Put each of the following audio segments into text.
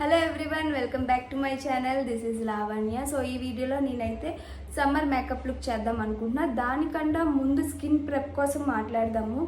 Hello everyone welcome back to my channel this is Lavanya so ఈ వీడియోలో నేనైతే summer makeup look చేద్దాం అనుకుంటున్నా. దానికన్నా ముందు స్కిన్ ప్రెప్ కోసం మాట్లాడదాము.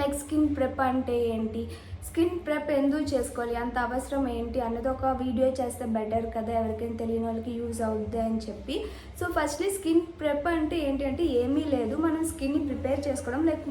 లైక్ స్కిన్ ప్రెప్ అంటే ఏంటి? స్కిన్ ప్రెప్ ఎందుకు చేసుకోవాలి? అంత అవసరం ఏంటి? అన్నది ఒక వీడియో చేస్తే బెటర్ కదా? ఎవరికైనా తెలియని వాళ్ళకి యూజ్ అవుద్ది అని చెప్పి. సో ఫస్ట్లీ స్కిన్ ప్రెప్ అంటే ఏంటి అంటే ఏమీ లేదు. మనం స్కిన్ని ప్రిపేర్ చేసుకోవడం. లైక్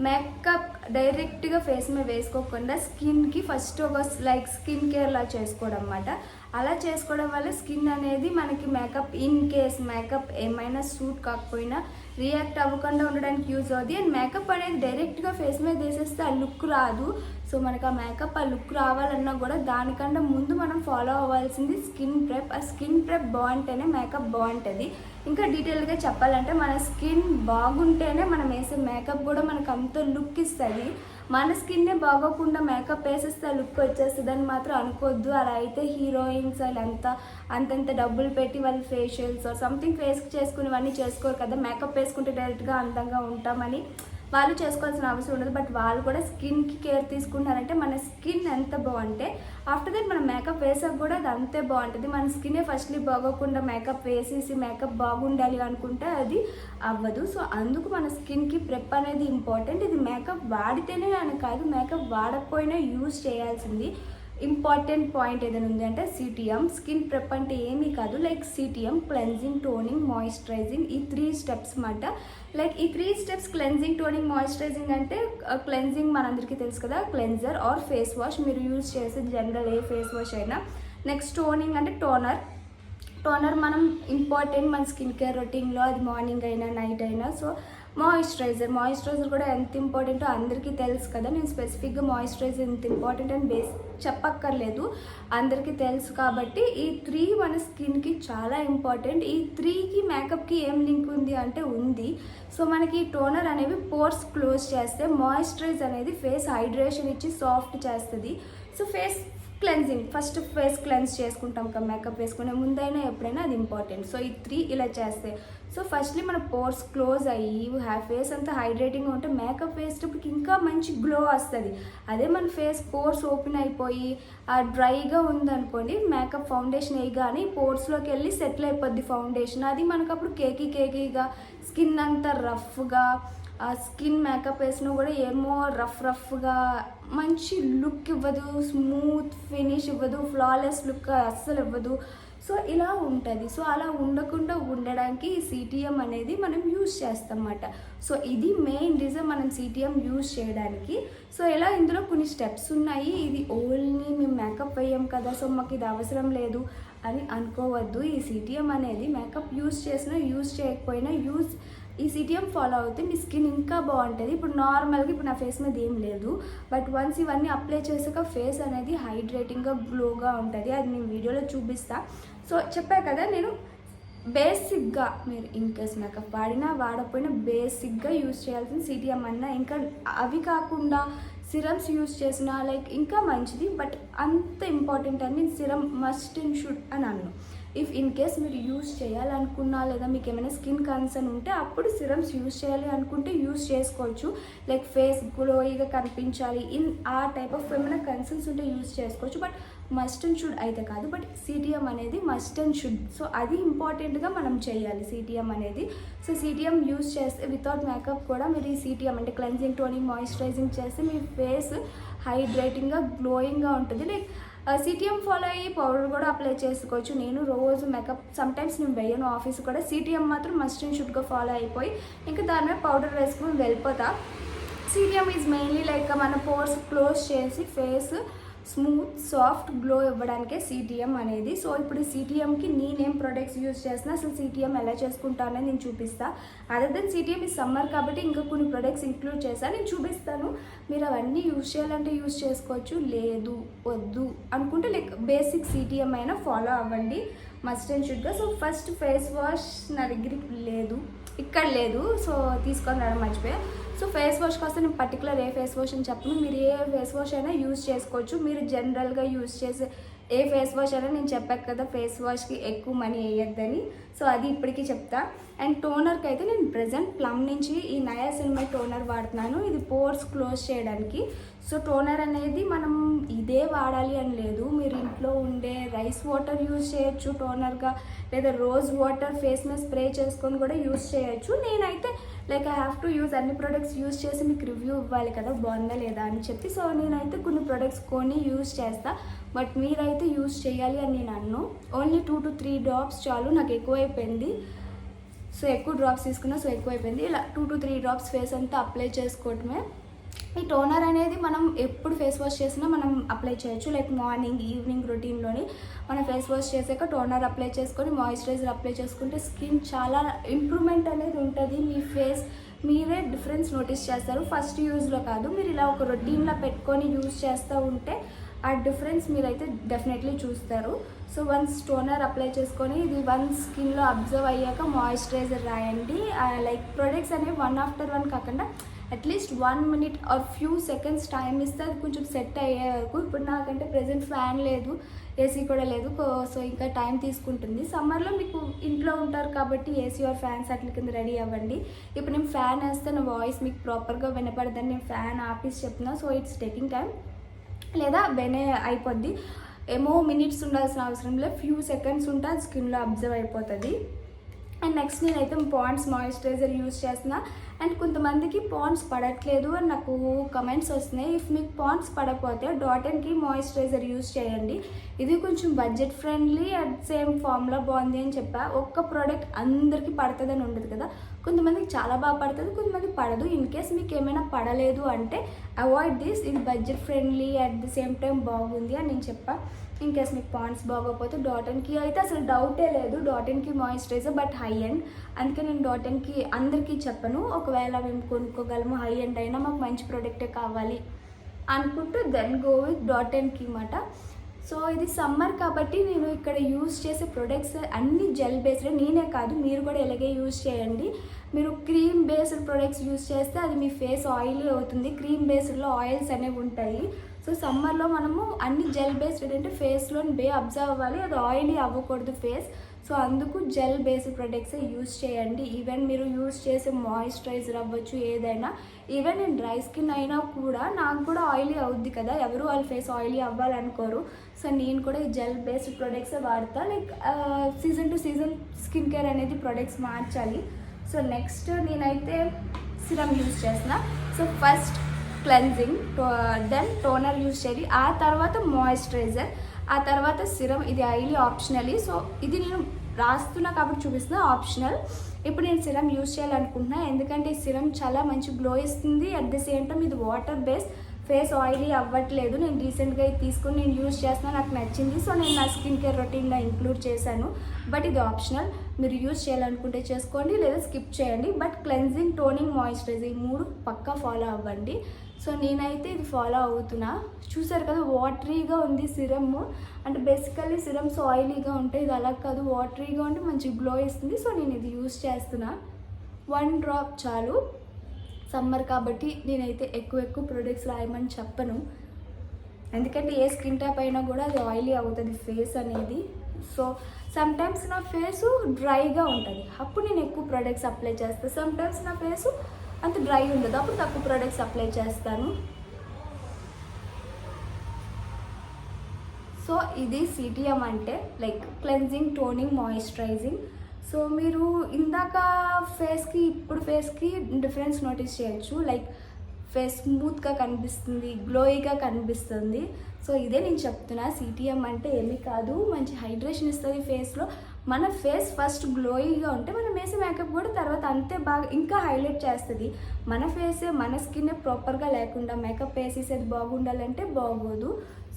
మేకప్ డైరెక్ట్గా ఫేస్ మీద వేసుకోకుండా స్కిన్కి ఫస్ట్ ఒక లైక్ స్కిన్ కేర్లా చేసుకోవడం అన్నమాట. అలా చేసుకోవడం వల్ల స్కిన్ అనేది మనకి మేకప్ ఇన్ కేస్ మేకప్ ఏమైనా సూట్ కాకపోయినా రియాక్ట్ అవ్వకుండా ఉండడానికి యూజ్ అవుతుంది అండ్ మేకప్ అనేది డైరెక్ట్గా ఫేస్ మీద వేసేస్తే ఆ లుక్ రాదు. సో మనకు ఆ మేకప్ ఆ లుక్ రావాలన్నా కూడా దానికన్నా ముందు మనం ఫాలో అవ్వాల్సింది స్కిన్ ప్రెప్ ఆ స్కిన్ ప్రెప్ బాగుంటేనే మేకప్ బాగుంటుంది. ఇంకా డీటెయిల్గా చెప్పాలంటే మన స్కిన్ బాగుంటేనే మనం వేసే మేకప్ కూడా మనకు అంత లుక్ ఇస్తుంది. మన స్కిన్నే బాగోకుండా మేకప్ వేసేస్తే లుక్ వచ్చేస్తుంది మాత్రం అనుకోవద్దు. అలా అయితే హీరోయిన్స్ వాళ్ళంతా అంతంత డబ్బులు పెట్టి వాళ్ళు ఫేషియల్స్ సంథింగ్ ఫేస్ చేసుకునేవన్నీ చేసుకోరు కదా. మేకప్ వేసుకుంటే డైరెక్ట్గా అందంగా ఉంటామని వాళ్ళు చేసుకోవాల్సిన అవసరం ఉండదు. బట్ వాళ్ళు కూడా స్కిన్కి కేర్ తీసుకుంటారంటే మన స్కిన్ ఎంత బాగుంటే ఆఫ్టర్ దట్ మనం మేకప్ వేసాక కూడా అది అంతే బాగుంటుంది. మన స్కినే ఫస్ట్లీ బాగోకుండా మేకప్ వేసేసి మేకప్ బాగుండాలి అనుకుంటే అది అవ్వదు. సో అందుకు మన స్కిన్కి ప్రెప్ అనేది ఇంపార్టెంట్ ఇది మేకప్ వాడితేనే అని కాదు మేకప్ వాడకపోయినా యూజ్ చేయాల్సింది. ఇంపార్టెంట్ పాయింట్ ఏదైనా ఉంది అంటే సిటిఎం స్కిన్ ప్రెప్ అంటే ఏమీ కాదు like CTM cleansing toning moisturizing ఈ త్రీ స్టెప్స్ మాట లైక్ ఈ three steps cleansing toning moisturizing అంటే uh, క్లెన్జింగ్ మనందరికీ తెలుసు కదా క్లెన్జర్ ఆర్ ఫేస్ వాష్ మీరు యూజ్ చేసే జనరల్ ఏ ఫేస్ వాష్ అయినా. నెక్స్ట్ టోనింగ్ అంటే టోనర్ టోనర్ మనం ఇంపార్టెంట్ మన స్కిన్ కేర్ రొటీన్లో అది మార్నింగ్ అయినా నైట్ అయినా సో మాయిశ్చరైజర్ మాయిశ్చరైజర్ కూడా ఎంత ఇంపార్టెంటో అందరికీ తెలుసు కదా. నేను స్పెసిఫిక్గా మాయిశ్చరైజర్ ఎంత ఇంపార్టెంట్ అని బేస్ చెప్పక్కర్లేదు. అందరికీ తెలుసు కాబట్టి ఈ త్రీ మన స్కిన్కి చాలా ఇంపార్టెంట్. ఈ త్రీకి మేకప్కి ఏం లింక్ ఉంది అంటే ఉంది. సో మనకి టోనర్ అనేవి పోర్స్ క్లోజ్ చేస్తే మాయిశ్చరైజ్ అనేది ఫేస్ హైడ్రేషన్ ఇచ్చి సాఫ్ట్ చేస్తుంది. So face cleansing first face cleanse చేసుకుంటాం కదా మేకప్ వేసుకునే ముందైనా ఎప్పుడైనా అది ఇంపార్టెంట్ సో ఈ త్రీ ఇలా చేస్తే. సో ఫస్ట్లీ మన పోర్స్ క్లోజ్ అయ్యి హ్యా ఫేస్ అంతా హైడ్రేటింగ్గా ఉంటే మేకప్ వేసేటప్పటికి ఇంకా మంచి గ్లో వస్తుంది. అదే మన ఫేస్ పోర్స్ ఓపెన్ అయిపోయి ఆ డ్రైగా ఉందనుకోండి మేకప్ ఫౌండేషన్ వేయగానే పోర్స్లోకి వెళ్ళి సెటిల్ అయిపోద్ది ఫౌండేషన్ అది మనకు అప్పుడు కేకీ కేకీగా స్కిన్ అంతా రఫ్గా స్కిన్ మేకప్ వేసినా కూడా ఏమో రఫ్ రఫ్గా మంచి లుక్ ఇవ్వదు స్మూత్ ఫినిష్ ఇవ్వదు ఫ్లాలెస్ లుక్ అస్సలు ఇవ్వదు. సో ఇలా ఉంటుంది. సో అలా ఉండకుండా ఉండడానికి సిటిఎం అనేది మనం యూజ్ చేస్తాం అన్నమాట సో ఇది మెయిన్ రీజన్ మనం సిటిఎం యూజ్ చేయడానికి. సో ఇలా ఇందులో కొన్ని స్టెప్స్ ఉన్నాయి. ఇది ఓన్లీ మేము మేకప్ వేయం కదా సో మాకు ఇది అవసరం లేదు అని అనుకోవద్దు. ఈ సిటిఎం అనేది మేకప్ యూజ్ చేసినా యూజ్ చేయకపోయినా యూజ్ ఈ సిటీఎం ఫాలో అవుతే మీ స్కిన్ ఇంకా బాగుంటుంది. ఇప్పుడు నార్మల్గా ఇప్పుడు నా ఫేస్ మీద ఏం లేదు. బట్ వన్స్ ఇవన్నీ అప్లై చేసాక ఫేస్ అనేది హైడ్రేటింగ్గా గ్లోగా ఉంటుంది. అది నేను వీడియోలో చూపిస్తా. సో చెప్పా కదా నేను బేసిక్గా మీరు ఇన్కేస్ మేకప్ వాడినా వాడకపోయినా బేసిక్గా యూజ్ చేయాల్సిన సిటిఎం అన్నా ఇంకా అవి కాకుండా సిరమ్స్ యూజ్ చేసిన లైక్ ఇంకా మంచిది బట్ అంత ఇంపార్టెంట్ అని సిరమ్ మస్ట్ అండ్ షుడ్ అని అన్ను. ఇఫ్ ఇన్ కేస్ మీరు యూజ్ చేయాలనుకున్నా లేదా మీకు ఏమైనా స్కిన్ కన్సర్న్ ఉంటే అప్పుడు సిరమ్స్ యూజ్ చేయాలి అనుకుంటే యూజ్ చేసుకోవచ్చు. లైక్ ఫేస్ గ్లోయిగా కనిపించాలి ఇన్ ఆ టైప్ ఆఫ్ ఏమైనా కన్సర్న్స్ ఉంటే యూజ్ చేసుకోవచ్చు. బట్ మస్ట్ అండ్ షుడ్ అయితే కాదు బట్ సిటిఎం అనేది మస్ట్ అండ్ షుడ్ సో అది ఇంపార్టెంట్గా మనం చేయాలి సిటిఎం అనేది. సో సిటిఎం యూస్ చేస్తే వితౌట్ మేకప్ కూడా మీరు ఈ సిటిఎం అంటే క్లెన్జింగ్ టోనింగ్ మాయిశ్చరైజింగ్ చేస్తే మీ ఫేస్ హైడ్రేటింగ్గా గ్లోయింగ్గా ఉంటుంది. లైక్ సిటిఎం ఫాలో అయ్యి పౌడర్ కూడా అప్లై చేసుకోవచ్చు. నేను రోజు మేకప్ సమ్టైమ్స్ నేను వేయను ఆఫీస్ కూడా. సిటిఎం మాత్రం మస్ట్ అండ్ షుడ్గా ఫాలో అయిపోయి ఇంకా దాని మీద పౌడర్ వేసుకుని వెళ్ళిపోతా. సిటిఎం ఈజ్ మెయిన్లీ లైక్ మన పోర్స్ క్లోజ్ చేసి ఫేస్ స్మూత్ సాఫ్ట్ గ్లో ఇవ్వడానికే సిటిఎం అనేది. సో ఇప్పుడు సిటిఎంకి నేనేం ప్రొడక్ట్స్ యూజ్ చేస్తున్నా అసలు సిటిఎం ఎలా చేసుకుంటానని నేను చూపిస్తా. అదర్ దెన్ సిటిఎం ఈ సమ్మర్ కాబట్టి ఇంకా కొన్ని ప్రొడక్ట్స్ ఇంక్లూడ్ చేశాను నేను చూపిస్తాను. మీరు అవన్నీ యూజ్ చేయాలంటే యూజ్ చేసుకోవచ్చు. లేదు వద్దు అనుకుంటే లైక్ బేసిక్ సిటిఎం అయినా ఫాలో అవ్వండి. మస్ట్ అండ్ షుడ్గా సో ఫస్ట్ ఫేస్ వాష్ నా దగ్గర లేదు. ఇక్కడ లేదు. సో తీసుకొని రావడం మర్చిపోయా. సో ఫేస్ వాష్ కోసం నేను పర్టికులర్ ఏ ఫేస్ వాష్ అని చెప్పను. మీరు ఏ ఫేస్ వాష్ అయినా యూజ్ చేసుకోవచ్చు. మీరు జనరల్గా యూజ్ చేసే ఏ ఫేస్ వాష్ అయినా నేను చెప్పాను కదా ఫేస్ వాష్కి ఎక్కువ మనీ వేయద్దని. సో అది ఇప్పటికీ చెప్తా. అండ్ టోనర్కి అయితే నేను ప్రజెంట్ ప్లమ్ నుంచి ఈ నయా సినిమా టోనర్ వాడుతున్నాను. ఇది పోర్స్ క్లోజ్ చేయడానికి. సో టోనర్ అనేది మనం ఇదే వాడాలి అని లేదు. మీరు ఇంట్లో ఉండే రైస్ వాటర్ యూజ్ చేయొచ్చు టోనర్గా లేదా రోజ్ వాటర్ ఫేస్ మీద స్ప్రే చేసుకొని కూడా యూజ్ చేయొచ్చు. నేనైతే like I have to use అన్ని ప్రొడక్ట్స్ యూజ్ చేసి మీకు రివ్యూ ఇవ్వాలి కదా బాగుందా లేదా అని చెప్పి. సో నేనైతే కొన్ని ప్రొడక్ట్స్ కొని యూజ్ చేస్తా. బట్ మీరైతే యూజ్ చేయాలి అని నేను అన్ను. Only two to three drops చాలు నాకు ఎక్కువైపోయింది. సో ఎక్కువ డ్రాప్స్ తీసుకున్నా సో ఎక్కువైపోయింది. ఇలా two to three drops face అంతా అప్లై చేసుకోవటమే. ఈ టోనర్ అనేది మనం ఎప్పుడు ఫేస్ వాష్ చేసినా మనం అప్లై చేయొచ్చు. లైక్ మార్నింగ్ ఈవినింగ్ రొటీన్లోని మనం ఫేస్ వాష్ చేసాక టోనర్ అప్లై చేసుకొని మాయిశ్చరైజర్ అప్లై చేసుకుంటే స్కిన్ చాలా ఇంప్రూవ్మెంట్ అనేది ఉంటుంది. మీ ఫేస్ మీరే డిఫరెన్స్ నోటీస్ చేస్తారు. ఫస్ట్ యూజ్లో కాదు మీరు ఇలా ఒక రొటీన్లో పెట్టుకొని యూజ్ చేస్తూ ఉంటే ఆ డిఫరెన్స్ మీరైతే డెఫినెట్లీ చూస్తారు. సో వన్స్ టోనర్ అప్లై చేసుకొని ఇది వన్ స్కిన్లో అబ్జర్వ్ అయ్యాక మాయిశ్చరైజర్ రాయండి. లైక్ ప్రొడక్ట్స్ అనేవి వన్ ఆఫ్టర్ వన్ కాకుండా at least one minute or few seconds time ఇస్తే అది కొంచెం సెట్ అయ్యే వరకు. ఇప్పుడు నాకంటే ప్రజెంట్ ఫ్యాన్ లేదు ఏసీ కూడా లేదు. సో ఇంకా టైం తీసుకుంటుంది. సమ్మర్లో మీకు ఇంట్లో ఉంటారు కాబట్టి ఏసీ ఆర్ ఫ్యాన్స్ అట్ల కింద రెడీ అవ్వండి. ఇప్పుడు నేను ఫ్యాన్ వేస్తే నా వాయిస్ మీకు ప్రాపర్గా వినపడదని నేను ఫ్యాన్ ఆపేసి చెప్తున్నా. సో ఇట్స్ టేకింగ్ టైం లేదా బెనే అయిపోద్ది. ఏమో మినిట్స్ ఉండాల్సిన అవసరం లేదు. ఫ్యూ సెకండ్స్ ఉంటే స్కిన్లో అబ్జర్వ్ అయిపోతుంది. అండ్ నెక్స్ట్ నేనైతే పాండ్స్ మాయిశ్చరైజర్ యూజ్ చేస్తున్నా. అండ్ కొంతమందికి పాండ్స్ పడట్లేదు అని నాకు కమెంట్స్ వస్తున్నాయి. ఇఫ్ మీకు పాండ్స్ పడకపోతే డాట్ అండ్కి మాయిశ్చరైజర్ యూస్ చేయండి. ఇది కొంచెం బడ్జెట్ ఫ్రెండ్లీ అట్ సేమ్ ఫామ్లో బాగుంది అని చెప్పా. ఒక్క ప్రోడక్ట్ అందరికీ పడుతుందని ఉండదు కదా. కొంతమందికి చాలా బాగా పడుతుంది కొంతమంది పడదు. ఇన్ కేస్ మీకు ఏమైనా పడలేదు అంటే అవాయిడ్ దిస్ ఇది budget friendly at the same time బాగుంది అని నేను చెప్పాను ఇన్ కేస్ మీకు పాయింట్స్ బాగోకపోతే డాటన్కి అయితే అసలు డౌటే లేదు. డాటన్కి మాయిశ్చరైజర్ బట్ హై ఎండ్ అందుకే నేను డాటన్కి అందరికీ చెప్పను. ఒకవేళ మేము కొనుక్కోగలము హై ఎండ్ అయినా మాకు మంచి ప్రోడక్టే కావాలి అనుకుంటూ దెన్ గో విత్ డాటన్కి మాట సో ఇది సమ్మర్ కాబట్టి నేను ఇక్కడ యూజ్ చేసే ప్రొడక్ట్స్ అన్ని జెల్ బేస్డ్ నేనే కాదు మీరు కూడా ఇలాగే యూజ్ చేయండి. మీరు క్రీమ్ బేస్డ్ ప్రొడక్ట్స్ యూజ్ చేస్తే అది మీ ఫేస్ ఆయిలీ అవుతుంది. క్రీమ్ బేస్డ్లో ఆయిల్స్ అనేవి ఉంటాయి. సో సమ్మర్లో మనము అన్ని జెల్ బేస్డ్ ఏంటంటే ఫేస్లో బే అబ్జర్వ్ అవ్వాలి. అది ఆయిలీ అవ్వకూడదు ఫేస్. సో అందుకు జెల్ బేస్డ్ ప్రొడక్ట్స్ యూస్ చేయండి. ఈవెన్ మీరు యూస్ చేసే మాయిశ్చరైజర్ అవ్వచ్చు ఏదైనా. ఈవెన్ నేను డ్రై స్కిన్ అయినా కూడా నాకు కూడా ఆయిలీ అవుద్ది కదా. ఎవరు వాళ్ళ ఫేస్ ఆయిలీ అవ్వాలనుకోరు. సో నేను కూడా ఈ జెల్ బేస్డ్ ప్రొడక్ట్స్ వాడతా. Like season to season skin care అనేది ప్రొడక్ట్స్ మార్చాలి. సో నెక్స్ట్ నేనైతే సిరమ్ యూస్ చేసిన so first cleansing then toner use చేయాలి. ఆ తర్వాత మాయిశ్చరైజర్ ఆ తర్వాత సిరం ఇది హైలీ ఆప్షనలీ సో ఇది నేను రాస్తున్నా కాబట్టి చూపిస్తున్నా ఆప్షనల్ ఇప్పుడు నేను సిరం యూస్ చేయాలనుకుంటున్నా ఎందుకంటే ఈ సిరం చాలా మంచి గ్లో ఇస్తుంది. అట్ ది సేమ్ టైం ఇది వాటర్ బేస్ ఫేస్ ఆయిలీ అవ్వట్లేదు. నేను రీసెంట్గా ఇది తీసుకుని నేను యూజ్ చేస్తున్నాను నాకు నచ్చింది. సో నేను నా స్కిన్ కేర్ రొటీన్లో ఇంక్లూడ్ చేశాను. బట్ ఇది ఆప్షనల్ మీరు యూస్ చేయాలనుకుంటే చేసుకోండి లేదా స్కిప్ చేయండి. బట్ క్లెన్జింగ్ టోనింగ్ మాయిశ్చరైజింగ్ మూడు పక్కా ఫాలో అవ్వండి. సో నేనైతే ఇది ఫాలో అవుతున్నా. చూసారు కదా వాటరీగా ఉంది సిరమ్ అంటే బేసికల్లీ సిరమ్స్ ఆయిలీగా ఉంటాయి ఇది అలా కాదు వాటరీగా ఉంటే మంచి గ్లో ఇస్తుంది. సో నేను ఇది యూస్ చేస్తున్నా. వన్ డ్రాప్ చాలు. సమ్మర్ కాబట్టి నేనైతే ఎక్కువ ఎక్కువ ప్రొడక్ట్స్ రాయమని చెప్పను. ఎందుకంటే ఏ స్కిన్ టైప్ అయినా కూడా అది ఆయిలీ అవుతుంది ఫేస్ అనేది. సో సమ్టైమ్స్ నా ఫేసు డ్రైగా ఉంటుంది. అప్పుడు నేను ఎక్కువ ప్రొడక్ట్స్ అప్లై చేస్తాను సమ్టైమ్స్ నా ఫేసు అంత డ్రై ఉండదు. అప్పుడు తక్కువ ప్రోడక్ట్స్ అప్లై చేస్తాను. సో ఇది సిటిఎం అంటే like cleansing toning moisturizing so మీరు ఇందాక ఫేస్కి ఇప్పుడు ఫేస్కి డిఫరెన్స్ నోటీస్ చేయొచ్చు. లైక్ ఫేస్ స్మూత్గా కనిపిస్తుంది గ్లోయిగా కనిపిస్తుంది. సో ఇదే నేను చెప్తున్నా. సిటిఎం అంటే ఏమీ కాదు. మంచి హైడ్రేషన్ ఇస్తుంది ఫేస్లో మన ఫేస్ ఫస్ట్ గ్లోయింగ్గా ఉంటే మనం వేసే మేకప్ కూడా తర్వాత అంతే బాగా ఇంకా హైలైట్ చేస్తుంది. మన ఫేసే మన స్కిన్ ప్రాపర్గా లేకుండా మేకప్ వేసేసేది బాగుండాలంటే బాగోదు.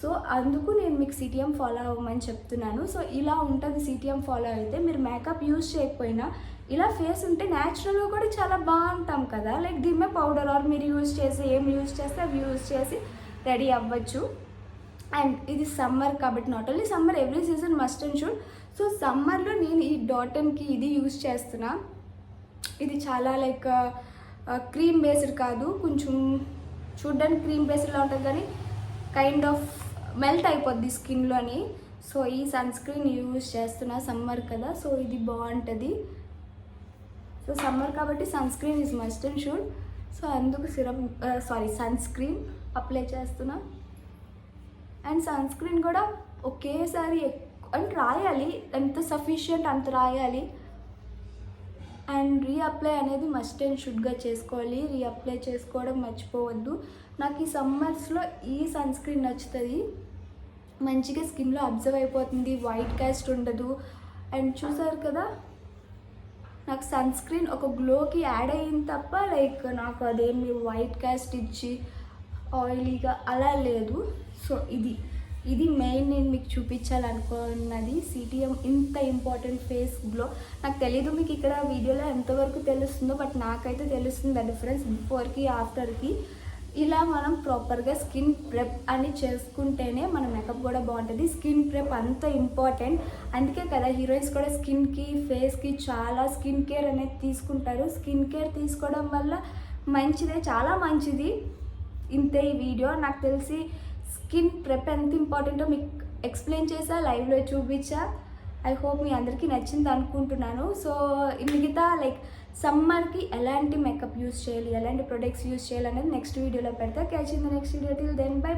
సో అందుకు నేను మీకు సిటిఎం ఫాలో అవ్వమని చెప్తున్నాను. సో ఇలా ఉంటుంది సిటిఎం ఫాలో అయితే మీరు మేకప్ యూజ్ చేయకపోయినా ఇలా ఫేస్ ఉంటే న్యాచురల్గా కూడా చాలా బాగుంటాం కదా. లైక్ దిమ్మే పౌడర్ ఆర్ మీరు యూజ్ చేసి ఏం యూజ్ చేస్తే అవి యూజ్ చేసి రెడీ అవ్వచ్చు. అండ్ ఇది సమ్మర్ కాబట్టి not only summer every season must and should so సమ్మర్లో నేను ఈ డాటన్కి ఇది యూజ్ చేస్తున్నా. ఇది చాలా లైక్ క్రీమ్ బేస్డ్ కాదు కొంచెం చూడ్డానికి క్రీమ్ బేస్డ్లా ఉంటుంది కానీ కైండ్ ఆఫ్ మెల్ట్ అయిపోద్ది స్కిన్లోని. సో ఈ సన్ స్క్రీన్ యూజ్ చేస్తున్నా సమ్మర్ కదా సో ఇది బాగుంటుంది. సో సమ్మర్ కాబట్టి sun screen is must and should. So అందుకు syrup sorry sun screen apply చేస్తున్నా. అండ్ సన్ స్క్రీన్ కూడా ఒకేసారి అండ్ అంటే రాయాలి ఎంత సఫిషియంట్ అంత రాయాలి. అండ్ రీఅప్లై అనేది మస్ట్ అండ్ షుడ్గా చేసుకోవాలి. రీఅప్లై చేసుకోవడం మర్చిపోవద్దు. నాకు ఈ సమ్మర్స్లో ఈ సన్ స్క్రీన్ నచ్చుతుంది. మంచిగా స్కిన్లో అబ్జర్వ్ అయిపోతుంది. వైట్ క్యాస్ట్ ఉండదు. అండ్ చూసారు కదా నాకు సన్ స్క్రీన్ ఒక గ్లోకి యాడ్ అయ్యింది తప్ప లైక్ నాకు అదేమి వైట్ క్యాస్ట్ ఇచ్చి ఆయిలీగా అలా లేదు. సో ఇది. ఇది మెయిన్ నేను మీకు చూపించాలనుకున్నది సిటీఎం ఇంత ఇంపార్టెంట్ ఫేస్ గ్లో నాకు తెలియదు మీకు ఇక్కడ వీడియోలో ఎంతవరకు తెలుస్తుందో బట్ నాకైతే తెలుస్తుంది ఆ డిఫరెన్స్ బిఫోర్కి ఆఫ్టర్కి ఇలా మనం ప్రాపర్గా స్కిన్ ప్రెప్ అని చేసుకుంటేనే మన మేకప్ కూడా బాగుంటుంది. స్కిన్ ప్రెప్ అంత ఇంపార్టెంట్ అందుకే కదా హీరోయిన్స్ కూడా స్కిన్కి ఫేస్కి చాలా స్కిన్ కేర్ అనేది తీసుకుంటారు. స్కిన్ కేర్ తీసుకోవడం వల్ల మంచిదే చాలా మంచిది. ఇంతే ఈ వీడియో నాకు తెలిసి స్కిన్ ప్రెప్ ఎంత ఇంపార్టెంటో మీకు ఎక్స్ప్లెయిన్ చేసా లైవ్లో చూపించా. ఐ హోప్ మీ అందరికీ నచ్చింది అనుకుంటున్నాను. సో మిగతా లైక్ సమ్మర్కి ఎలాంటి మేకప్ యూస్ చేయాలి ఎలాంటి ప్రొడక్ట్స్ యూస్ చేయాలి అనేది నెక్స్ట్ వీడియోలో పెడతా. Catch in the next video till then bye